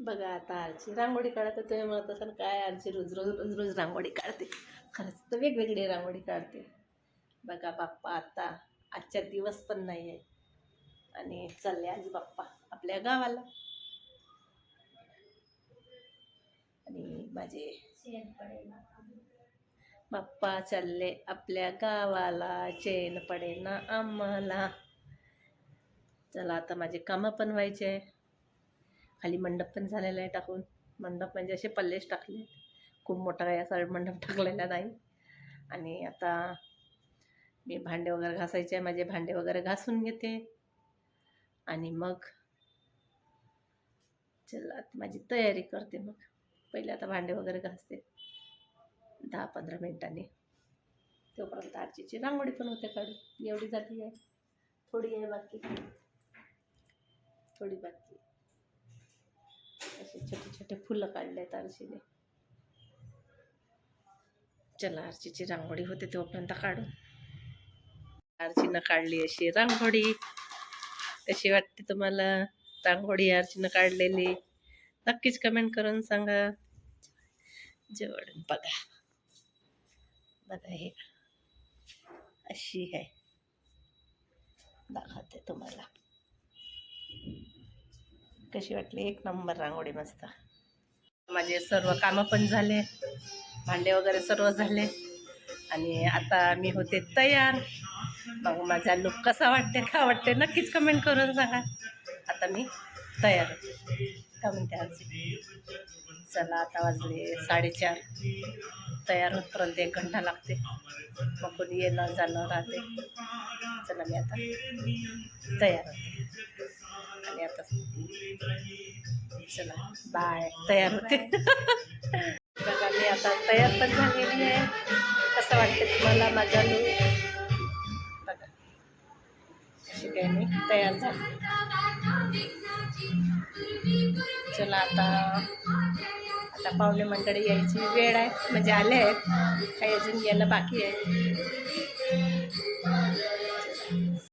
बघा आता आरची रांगोळी काढत. तुम्ही म्हणत असाल काय आरची रोज रोज रोज रोज रांगोळी काढते. खरंच तर वेगवेगळी रांगोळी काढते. बघा बाप्पा आता आजच्या दिवस पण नाही आहे आणि चालले आज बाप्पा आपल्या गावाला. आणि माझे बाप्पा चालले आपल्या गावाला चेन पडे ना आम्हाला. चला आता माझे कामं पण व्हायचे. आहे खाली मंडप पण झालेला आहे टाकून. मंडप म्हणजे असे पल्लेच टाकले खूप मोठा काही असा मंडप टाकलेला नाही. आणि आता मी भांडे वगैरे घासायचे आहे. माझे भांडे वगैरे घासून घेते. आणि मग चला माझी तयारी करते मग. पहिले आता भांडे वगैरे घासते. दहा पंधरा मिनिटांनी. तोपर्यंत आजीची रांगोळी पण होते काढून. एवढी झाली आहे. थोडी आहे बाकी. थोडी बाकी. छोटे फुलं काढले आहेत आरशीने चला आरशीची रांगोळी होते तोपर्यंत काढू. आरशीनं काढली अशी रांगोळी. कशी वाटते तुम्हाला रांगोळी आरशीनं काढलेली? नक्कीच कमेंट करून सांगा. जवळ बघा. बघा हे. अशी आहे. दाखवते तुम्हाला. कशी वाटली? एक नंबर रांगोळी मस्त. माझे सर्व कामं पण झाले भांडे वगैरे सर्व झाले. आणि आता मी होते तयार. मग माझा लुक कसा वाटते का वाटते नक्कीच कमेंट करून सांगा. आता मी तयार का म्हणते आज? चला आता वाजले साडेचार. तयार होतपर्यंत एक घंटा लागते. मग कोणी येणं जाणं राहते. चला मी आता तयार होते. आणि आता चला बाय तयार होते. बघा मी आता तयार पण झालेली आहे. कसं वाटते तुम्हाला माझा लूक बघा. अशी काही मी तयार झाली. चला आता आता पाहुणे मंडळी यायची वेळ आहे म्हणजे आले आहेत. काही अजून यायला बाकी आहे.